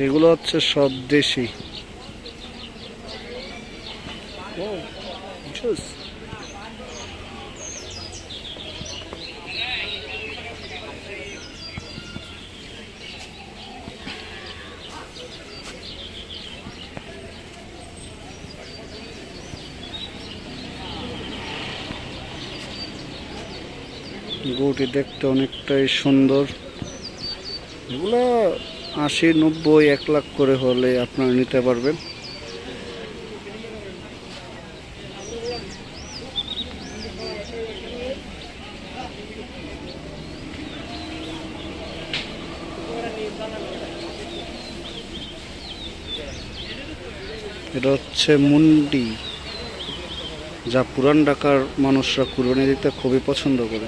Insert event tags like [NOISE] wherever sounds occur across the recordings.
এগুলো হচ্ছে সব দেশি। গরুটি দেখতে অনেকটাই সুন্দর। এগুলো আশি, নব্বই, এক লাখ করে হলে আপনারা নিতে পারবেন। এটা হচ্ছে মুন্ডি, যা পুরান ঢাকার মানুষরা কুরবানি দিতে খুবই পছন্দ করে।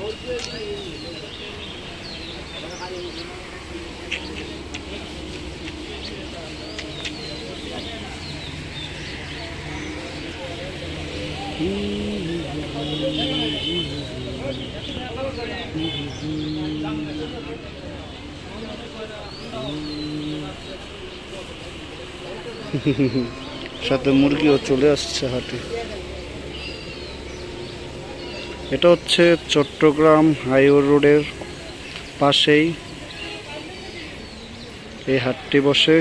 [LAUGHS] সাথে মুরগিও চলে আসছে হাটে। এটা হচ্ছে চট্টগ্রাম হাইওয়ে রোডের পাশেই। এই হাটটি বসে।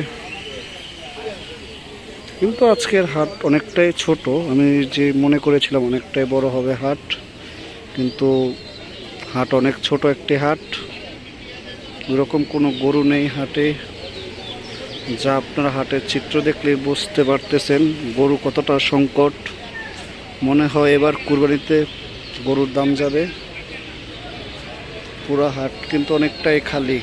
কিন্তু আজকের হাট অনেকটাই ছোট। আমি যে মনে করেছিলাম অনেকটাই বড় হবে হাট, কিন্তু হাট অনেক ছোট একটি হাট। ওরকম কোনো গরু নেই হাটে। যা আপনারা হাটের চিত্র দেখলে বুঝতে পারতেছেন গরু কতটা সংকট। মনে হয় এবার কুরবানিতে গরুর দাম যাবে। পুরা হাট কিন্তু অনেকটাই খালি।